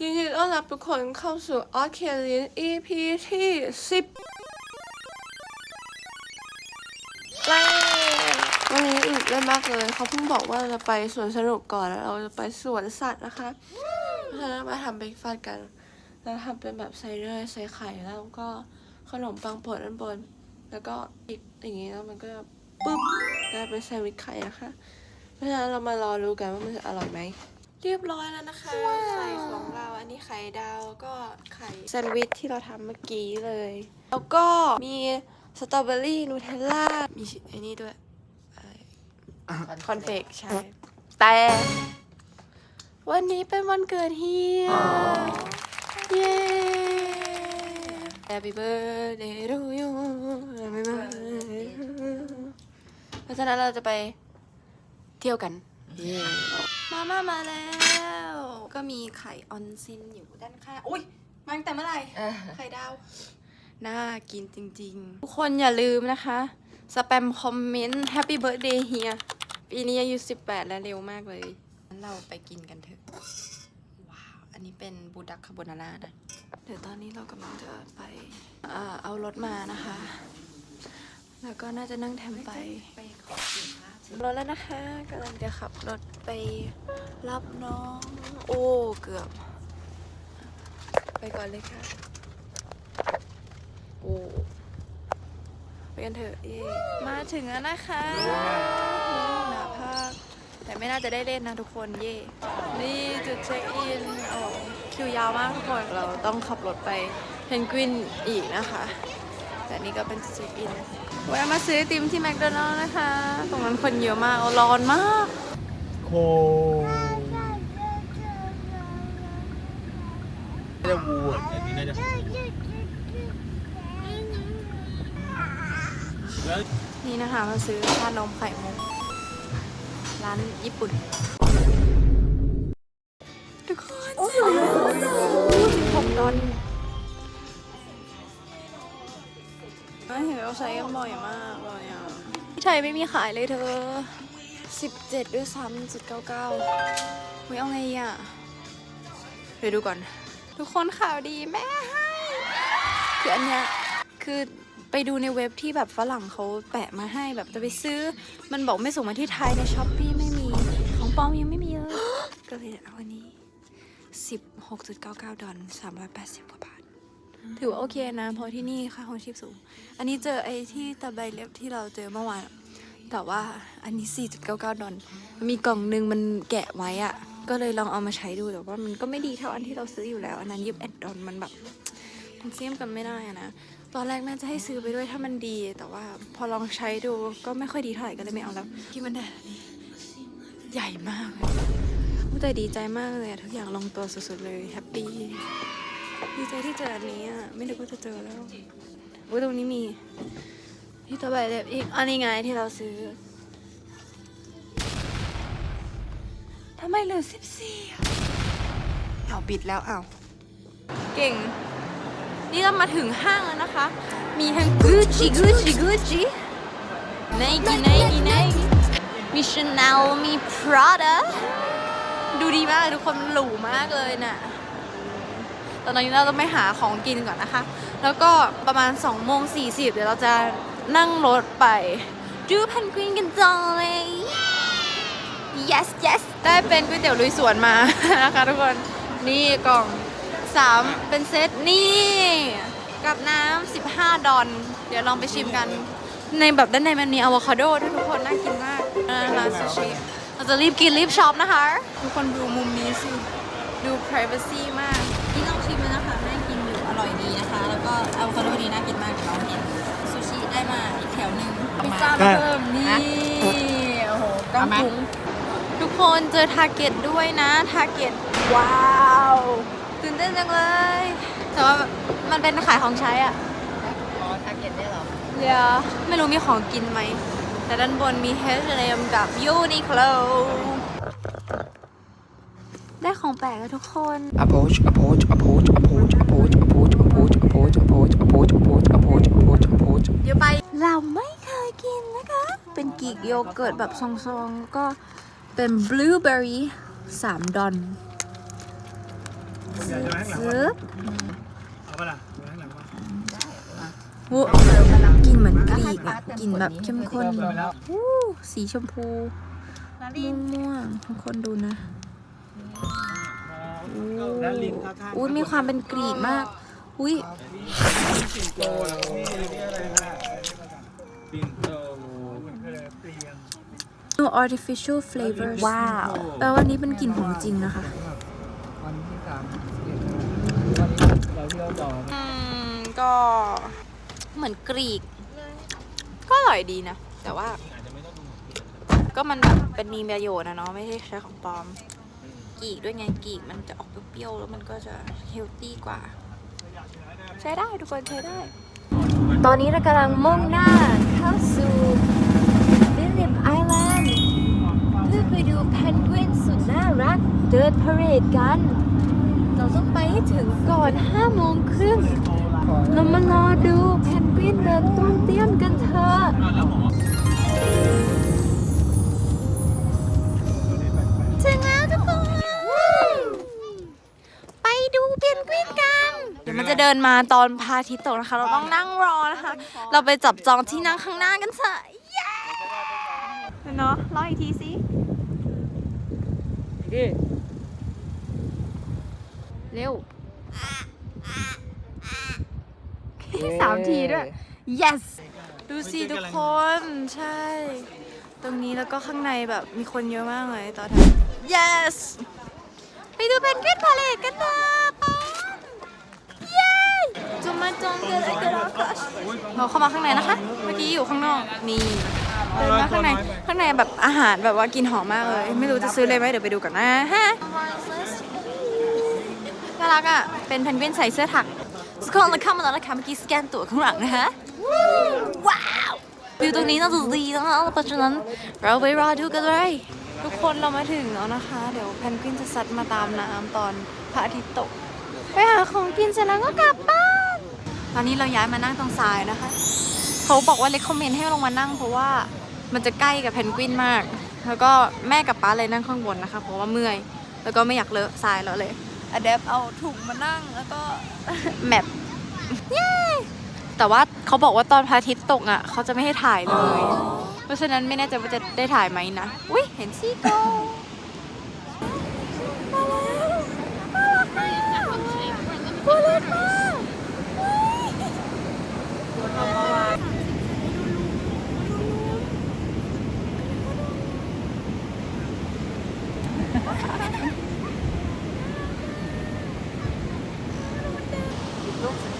ยินดีต้อนรับทุกคนเข้าสู่ออเคลิน EP ที่สิบแล้ววันนี้อีกเล่นมากเลย เขาเพิ่งบอกว่าจะไปสวนสนุกก่อนแล้วเราจะไปสวนสัตว์นะคะเพราะฉะนั้นมาทำเบรกฟาสต์กันแล้วทำเป็นแบบใส่เนยใส่ไข่แล้วก็ขนมปังป่นด้านบน แล้วก็อีกอย่างงี้แล้วมันก็ปึ๊บกลายเป็นแซนด์วิชไข่นะคะ เพราะฉะนั้นเรามารอดูกันว่ามันจะอร่อยไหม เรียบร้อยแล้วนะคะ ไข่ของเราอันนี้ไข่ดาวก็ไข่แซนด์วิชที่เราทำเมื่อกี้เลย แล้วก็มีสตรอเบอรี่นูเทลล่า มีไอ้นี่ด้วยคอนเฟกใช่ แต่ วันนี้เป็นวันเกิดเฮีย เย้ Happy birthday to you Happy birthday to you เพราะฉะนั้นเราจะไปเที่ยวกัน มาม่ามาแล้ว ก็มีไข่ออนซินอยู่ด้านข้างอุ้ยมาตั้งแต่เมื่อไหร่ไข่ดาวน่ากินจริงๆ ทุกคนอย่าลืมนะคะ สแปมคอมเมนต์ Happy Birthday เฮียปีนี้อายุ 18 แล้วเร็วมากเลยงั้นเราไปกินกันเถอะ ว้าว อันนี้เป็นบูดักคาโบนาร่านะ เดี๋ยวตอนนี้เรากำลังจะไปเอ่อเอารถมานะคะ แล้วก็น่าจะนั่งแทมไป ไปขอสินค้า รถแล้วนะคะกำลังจะขับรถไปรับน้อง โอ้เกือบ ไปก่อนเลยค่ะ โอ้ไปกันเถอะเย่มาถึงแล้วนะคะหนาภาคแต่ไม่น่าจะได้เล่นนะทุกคนเย่นี่จุดเช็คอินโอ้คิวยาวมากทุกคนเราต้องขับรถไปเพนกวินอีกนะคะ แต่นี่ก็เป็นจุดเช็คอินแวะมาซื้อไอติมที่แมคโดนัลล์นะคะ ตรงนั้นคนเยอะมากเอาร้อนมาก โคน่าจะวัวอันนี้น่าจะแล้วนี่นะคะมาซื้อชานมไข่มุกร้านญี่ปุ่น ทุกคนหกดอนไม่เเราใช้กันบ่อยมากเลยอะที่ไทยไม่มีขายเลยเธอ 17 ด้วยซ้ำจุดเก้าเก้าไม่เอาไงอะ เดี๋ยวดูก่อน ทุกคนข่าวดีแม่ให้คืออันเนี้ยคือไปดูในเว็บที่แบบฝรั่งเขาแปะมาให้แบบจะไปซื้อ มันบอกไม่ส่งมาที่ไทยในช้อปปี้ไม่มี ของปลอมยังไม่มีเลย ก็เลยเอาอันนี้ 16.99 ดอล380 กว่าบาท ถือว่าโอเคนะเพราะที่นี่ค่าของชีพสูง อันนี้เจอไอ้ที่ตะไบเล็บที่เราเจอเมื่อวานแต่ว่าอันนี้ 4.99 ดอลมันมีกล่องหนึงมันแกะไว้อะก็เลยลองเอามาใช้ดูแต่ว่ามันก็ไม่ดีเท่าอันที่เราซื้ออยู่แล้ว อันนั้น21ดดอลมันแบบมันเทียมกันไม่ได้อะนะตอนแรกน่จะให้ซื้อไปด้วยถ้ามันดี แต่ว่าพอลองใช้ดูก็ไม่ค่อยดีเท่าไหร่ก็เลยไม่เอาแล้วที่มันได้อันนี้ใหญ่มากเลยอุ๊ยแต่ดีใจมากเลยทุกอย่างลงตัวสุดๆเลยแฮปปี้ ดีใจที่เจออันนี้อะ ไม่นึกว่าจะเจอแล้วอุ้ยตรงนี้มี ที่ตัวใบเล็บอีก อันนี้ไงที่เราซื้อทำไมเหลือสิบสี่เอาบิดแล้วเอาเก่ง นี่เรามาถึงห้างแล้วนะคะ มีทั้ง Gucci Gucci Gucci Nike Nike Nike มี Chanel มี Prada ดูดีมากทุกคนมันหรูมากเลยน่ะ ตอนนี้เราต้องไปหาของกินก่อนนะคะ แล้วก็ประมาณ2โมง40เดี๋ยวเราจะนั่งรถไปดูเพนกวินกันต่อเลย yes yes ได้เป็นก๋วยเตี๋ยวลุยสวนมานะคะทุกคน นี่กล่อง 3 เป็นเซตนี่ กับน้ำ15 ดอน เดี๋ยวลองไปชิมกัน ในแบบด้านในมันมีอะวคาโดด้วยทุกคน น่ากินมากอ่าร้านซูชิเราจะรีบกินรีบช็อปนะคะ ทุกคนดูมุมนี้สิ ดู privacy มาก ร่อยดีนะคะ แล้วก็อะโวคาโดดีน่ากินมากเดี๋ยวลองเห็นซูชิได้มาอีกแถวหนึ่งพิซซ่ามาเพิ่มนี่โอ้โหกำถุงทุกคนเจอทาร์เก็ตด้วยนะทาร์เก็ตว้าวตื่นเต้นจังเลย แต่ว่ามันเป็นขายของใช้อะอ๋อทาร์เก็ตได้เหรอเดี๋ยวไม่รู้มีของกินไหม แต่ด้านบนมี H&M กับ Uniqlo ได้ของแปลกแล้วทุกคน approach approach approach approach approach โยเกิร์ตแบบซองๆ ก็เป็นบลูเบอร์รี่3ดอนซึบเอาปะล่ะเอาข้างหลังมาวูกลินเหมือนกรีกอะกลินแบบเข้มข้นวู้สีชมพูม่วงๆทุกคนดูนะแล้วลิงข้างๆอุ้ยมีความเป็นกรีกมาก อุ้ย ปิ่นโตแล้วก็มีนี่อะไรนะปิ่นโตมันคือเตียง no artificial flavors ว้าว แปลว่านี้เป็นกลิ่นของจริงนะคะ วันที่สามวันนี้เราเที่ยวต่ออืม ก็เหมือนกรีก ก็อร่อยดีนะ แต่ว่า ก็มันแบบเป็นมีประโยชน์นะเนาะไม่ใช่ใช้ของปลอมกรีกด้วยไงกรีกมันจะออกเปรี้ยวๆแล้วมันก็จะเฮลตี้กว่า ใช้ได้ทุกคนใช้ได้ ตอนนี้เรากำลังมุ่งหน้าเข้าสู่ ดินพาเรดกัน เราต้องไปให้ถึงก่อน5โมงครึ่งเรามารอดูเพนกวินเดินต้วมเตี้ยมกันเถอะถึงแล้วทุกคน ไปดูเพนกวินกัน เดี๋ยวมันจะเดินมาตอนพระอาทิตย์ตกนะคะ เราต้องนั่งรอนะคะ เราไปจับจองที่นั่งข้างหน้ากันเถอะเย้เนาะรออีกทีสิ เร็ว สามทีด้วย yes ดูสิทุกคน ใช่ ตรงนี้แล้วก็ข้างในแบบมีคนเยอะมากเลยตอนนี้ yes ไปดูเพนกวินพาเลทกันเถอะไปเย้จุมาจองเกิดอะไรกันเราเข้ามาข้างในนะคะ เมื่อกี้อยู่ข้างนอกนี่เดินมาข้างใน ข้างในแบบอาหารแบบว่ากินหอมมากเลย ไม่รู้จะซื้อเลยไหมเดี๋ยวไปดูกันนะฮะน่ารักอะ เป็นเพนกวินใส่เสื้อถักสกอตเราเข้ามาแล้วนะคะเมื่อกี้สแกนตั๋วข้างหลังนะคะว้าววิวตรงนี้น่าจะดีนะคะเพราะฉะนั้นเราไปรอดูกันเลยทุกคนเรามาถึงแล้วนะคะ เดี๋ยวเพนกวินจะซัดมาตามน้ำตอนพระอาทิตย์ตกไปหาของกินเสร็จแล้วก็กลับบ้าน ตอนนี้เราย้ายมานั่งตรงซ้ายนะคะ เขาบอกว่าเลคคอมเมนต์ให้ลงมานั่ง เพราะว่ามันจะใกล้กับเพนกวินมาก แล้วก็แม่กับป้าเลยนั่งข้างบนนะคะ เพราะว่าเมื่อย แล้วก็ไม่อยากเลอะทรายแล้วเลย อเดฟเอาถุงมานั่งแล้วก็แมปเย้แต่ว่าเขาบอกว่าตอนพระอาทิตย์ตกอะเขาจะไม่ให้ถ่ายเลย เพราะฉะนั้นไม่แน่ใจว่าจะได้ถ่ายไหมนะ อุ้ยเห็นซีโก้มาแล้วน่ารักมากตัวเล็กมาก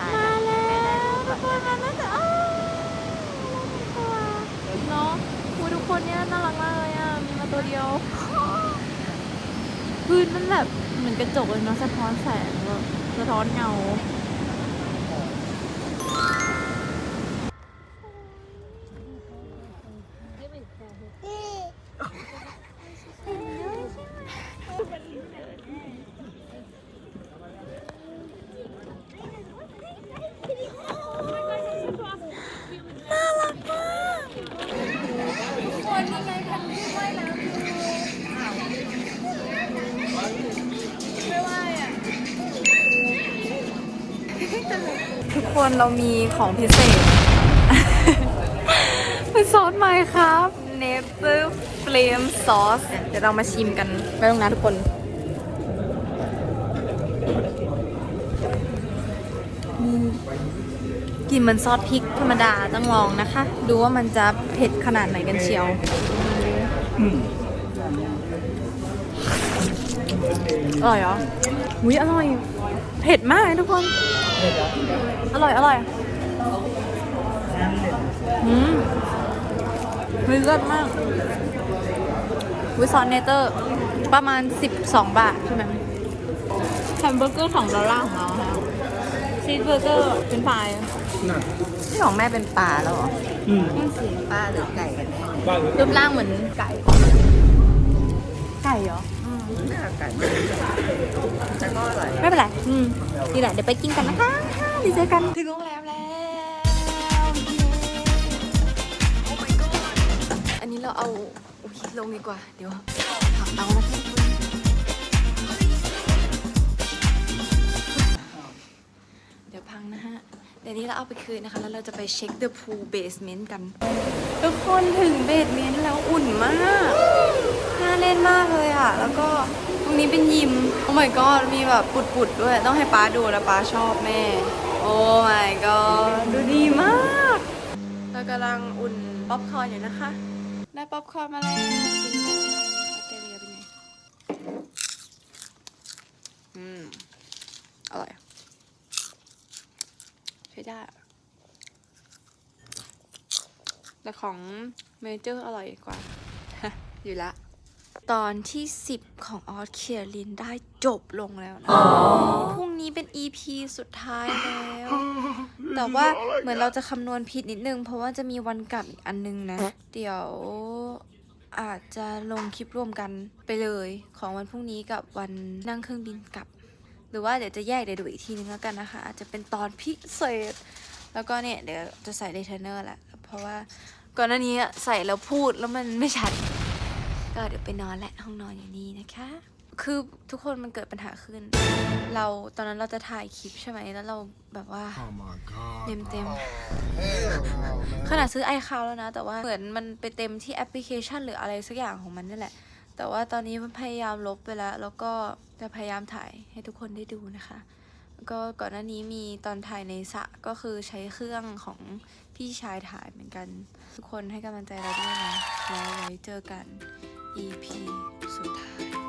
มาแล้วทุกคนมาแล้วแต่อ้าวตัวเนาะคูทุกคน เนี่ยน่ารักมากเลยอะ มีมาตัวเดียว พื้นมันแบบเหมือนกระจกเลยเนาะสะท้อนแสงแบบสะท้อนเงา คนเรามีของพิเศษ เป็นซอสใหม่ครับ n e v e r Flame Sauce เดี๋ยวเรามาชิมกันไปตรงนั้นทุกคนนี่กลินเหมือนซอสพริกธรรมดาต้องลองนะคะ ดูว่ามันจะเผ็ดขนาดไหนกันเชียวอร่อยเหรอ อุ้ยอร่อย เผ็ดมากเลยทุกคน อร่อย อร่อยอืมมีเลิศมากวิซอนเนเตอร์ ประมาณ 12 บาทใช่ไหมแฮมเบอร์เกอร์ของดอลลาร์ของเราค่ะชีสเบอร์เกอร์เป็นไฟรายที่ของแม่เป็นปลาแล้วเหรออืมปลาหรือไก่กันแน่บ้าหรือรูปร่างเหมือนไก่ ไก่เหรอน่างกันแต่ก็อร่อยไม่เป็นไร อืมนี่แหละ เดี๋ยวไปกินกันนะคะเดี๋ยวเจอกัน ถึงโรงแรมแล้ว อันนี้เราเอาอุยลงดีกว่า เดี๋ยวผักเอาเดี๋ยวพังนะฮะ เดี๋ยวนี้เราเอาไปคืนนะคะ แล้วเราจะไปเช็ค the pool basement กัน ทุกคนถึงเบสเมนต์แล้วอุ่นมาก น่าเล่นมากเลยอะ แล้วก็ รงนี้เป็นยิม โอ้ my god มีแบบปุดๆด้วย ต้องให้ป้าดูแล้วป้าชอบแม่ โอ้ my god ดูดีมาก เรากำลังอุ่นป๊อปคอร์นอยู่นะคะ ได้ป๊อปคอร์นมาแล้วกินกันออสเตรเลียเป็นไง อืม อร่อยใช้ได้แต่ของเมเจอร์อร่อยกว่า อยู่ละ ตอนที่ 10 ของออสเคียรินได้จบลงแล้วนะ พรุ่งนี้เป็น EP สุดท้ายแล้ว แต่ว่าเหมือนเราจะคำนวณผิดนิดนึง เพราะว่าจะมีวันกลับอีกอันนึงนะ เดี๋ยวอาจจะลงคลิปรวมกันไปเลยของวันพรุ่งนี้กับวันนั่งเครื่องบินกลับ หรือว่าเดี๋ยวจะแยกเดี๋ยวดูอีกทีนึงแล้วกันนะคะ อาจจะเป็นตอนพิเศษ แล้วก็เนี่ยเดี๋ยวจะใส่เรเทนเนอร์แหละ เพราะว่าก่อนหน้านี้อะใส่แล้วพูดแล้วมันไม่ชัด ก็เดี๋ยวไปนอนแหละห้องนอนอยู่นี่นะคะ คือทุกคนมันเกิดปัญหาขึ้น เราตอนนั้นเราจะถ่ายคลิปใช่ไหมแล้วเราแบบว่า เต็มเต็มๆขนาดซื้อไอคาวแล้วนะ แต่ว่าเหมือนมันไปเต็มที่แอปพลิเคชัน หรืออะไรสักอย่างของมันนี่แหละ แต่ว่าตอนนี้มันพยายามลบไปแล้ว แล้วก็จะพยายามถ่ายให้ทุกคนได้ดูนะคะแล้วก็ก่อนหน้านี้มีตอนถ่ายในสระก็คือใช้เครื่องของพี่ชายถ่ายเหมือนกัน ทุกคนให้กำลังใจเราด้วยนะแล้วไว้เจอกัน EP สุดท้าย